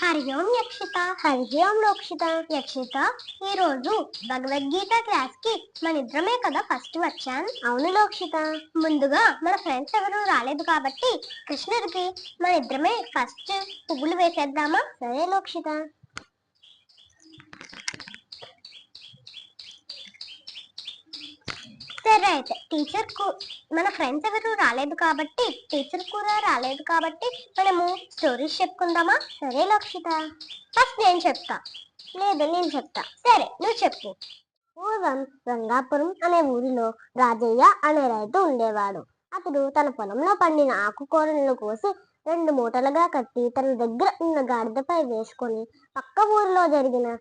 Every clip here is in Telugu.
హరి ఓం యక్షిత హరి ఓం లోక్షిత యక్షిత ఈ రోజు భగవద్గీత క్లాస్కి మన ఇద్దరమే కదా ఫస్ట్ వచ్చాను అవును లోక్షిత. ముందుగా మన ఫ్రెండ్స్ ఎవరు రాలేదు కాబట్టి కృష్ణుడికి మన ఇద్దరమే ఫస్ట్ పువ్వులు వేసేద్దామా? సరే లోక్షిత. సరే అయితే టీచర్కు మన ఫ్రెండ్స్ ఎవరు రాలేదు కాబట్టి టీచర్ కూడా రాలేదు కాబట్టి మనము స్టోరీస్ చెప్పుకుందామా? సరే లక్షిత. ఫస్ట్ నేను చెప్తా. లేదు నేను చెప్తా. సరే నువ్వు చెప్పు. పూర్వం రంగాపురం అనే ఊరిలో రాజయ్య అనే రైతు ఉండేవాడు. అతడు తన పొలంలో పండిన ఆకుకూరలను కోసి రెండు మూటలుగా కట్టి తన దగ్గర ఉన్న గాడిదపై వేసుకొని పక్క ఊరిలో జరిగిన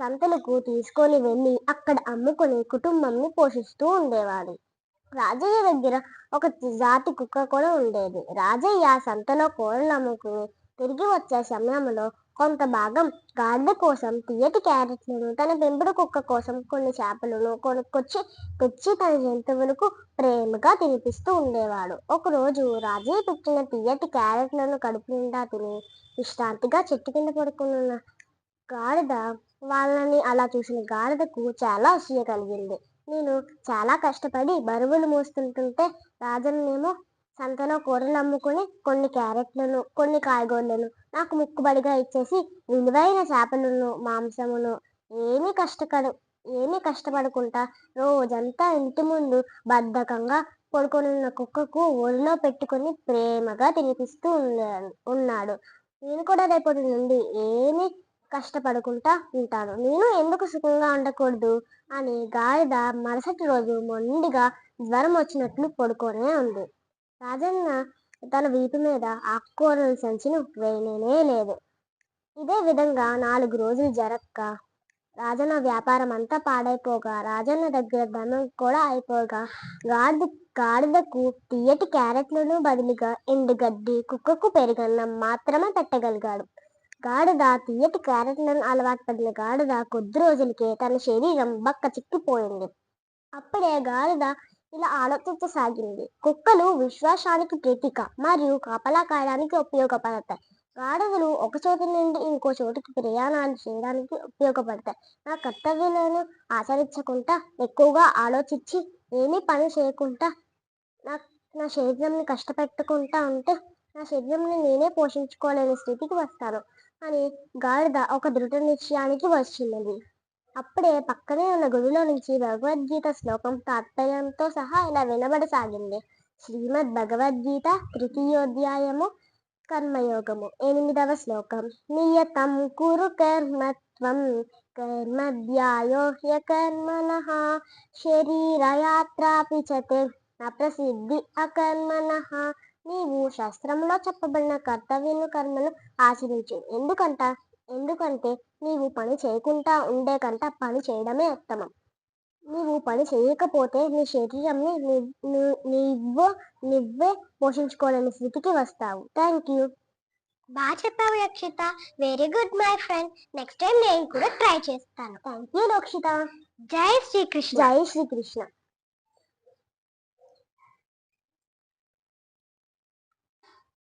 సంతలకు తీసుకొని వెళ్ళి అక్కడ అమ్ముకొని కుటుంబంని పోషిస్తూ ఉండేవాడు. రాజయ్య దగ్గర ఒక జాతి కుక్క కూడా ఉండేది. రాజయ్య సంతలో కూరలు అమ్ముకుని తిరిగి వచ్చే సమయంలో కొంత భాగం గాడిద కోసం తీయటి క్యారెట్లను తన పెంపుడు కుక్క కోసం కొన్ని చేపలను కొనుక్కొచ్చి తెచ్చి తన జంతువులకు ప్రేమగా తినిపిస్తూ ఉండేవాడు. ఒకరోజు రాజయ్య పెట్టిన తీయటి క్యారెట్లను కడుపు నిండా తిని విశ్రాంతిగా చెట్టు కింద పడుకున్న గాడిద వాళ్ళని అలా చూసిన గాడిదకు చాలా అసూయ కలిగింది. నేను చాలా కష్టపడి బరువులు మోస్తుంటుంటే రాజన్నేమో సంతలో కూరలు అమ్ముకుని కొన్ని క్యారెట్లను కొన్ని కాయగూరలను నాకు ముక్కుబడిగా ఇచ్చేసి విలువైన చేపలను మాంసమును ఏమీ కష్టపడు ఏమీ కష్టపడకుండా రోజంతా ఇంటి ముందు బద్ధకంగా పడుకొనున్న కుక్కకు ఒడిలో పెట్టుకొని ప్రేమగా తినిపిస్తూ ఉన్నాడు. నేను కూడా రేపటి నుండి ఏమీ కష్టపడుకుంటా ఉంటాను. నేను ఎందుకు సుఖంగా ఉండకూడదు? అని గాడిద మరుసటి రోజు మొండిగా జ్వరం వచ్చినట్లు పడుకోనే ఉంది. రాజన్న తన వీపు మీద ఆకుకూరల సంచిని వేయనే లేదు. ఇదే విధంగా నాలుగు రోజులు జరక్క. రాజన్న వ్యాపారం అంతా పాడైపోగా రాజన్న దగ్గర ధనం కూడా అయిపోగా గాడిద గాడిదకు తీయటి క్యారెట్లను బదులుగా ఎండుగడ్డి కుక్కకు పెరుగన్నం మాత్రమే పెట్టగలిగాడు. గాడిద తీయటి క్యారెట్లను అలవాటు పడిన గాడిద కొద్ది రోజులకే తన శరీరం బక్క చిక్కిపోయింది. అప్పుడే గాడిద ఇలా ఆలోచించసాగింది. కుక్కలు విశ్వాసానికి ప్రతీక మరియు కాపలా కాయడానికి ఉపయోగపడతాయి. గాడిదలు ఒక చోటు నుండి ఇంకో చోటుకి ప్రయాణాలు చేయడానికి ఉపయోగపడతాయి. నా కర్తవ్యాలను ఆచరించకుండా ఎక్కువగా ఆలోచించి ఏమీ పని చేయకుండా నా నా శరీరంని కష్టపెట్టకుండా ఉంటే నా శరీరంని నేనే పోషించుకోలేని స్థితికి వస్తాను. అని గాడిద ఒక దృఢ నిశ్చయానికి వచ్చినది అప్పుడే పక్కనే ఉన్న గుడిలో నుంచి భగవద్గీత శ్లోకం తాత్పర్యంతో సహా ఇలా వినబడసాగింది. శ్రీమద్ భగవద్గీత తృతీయోధ్యాయము కర్మయోగము. ఎనిమిదవ శ్లోకం. నియతం కురు కర్మత్వం కర్మధ్యాయో హ్యకర్మణ శరీరయాత్రాపి చతుర్ అప్రసిద్ధి అకర్మణ నీవు శాస్త్రంలో చెప్పబడిన కర్తవ్యను కర్మను ఆచరించు. ఎందుకంట? ఎందుకంటే నీవు పని చేయకుండా ఉండే కంట పని చేయడమే ఉత్తమం. నీవు పని చేయకపోతే నీ శరీరంని నువ్వు నువ్వే పోషించుకోలేని స్థితికి వస్తావు. Thank you. బాగా చెప్పావు Yakshitha. Very good my friend. Next time నేను కూడా ట్రై చేస్తాను. థ్యాంక్ యూ లోక్షిత జై శ్రీకృష్ణ. జై శ్రీకృష్ణ.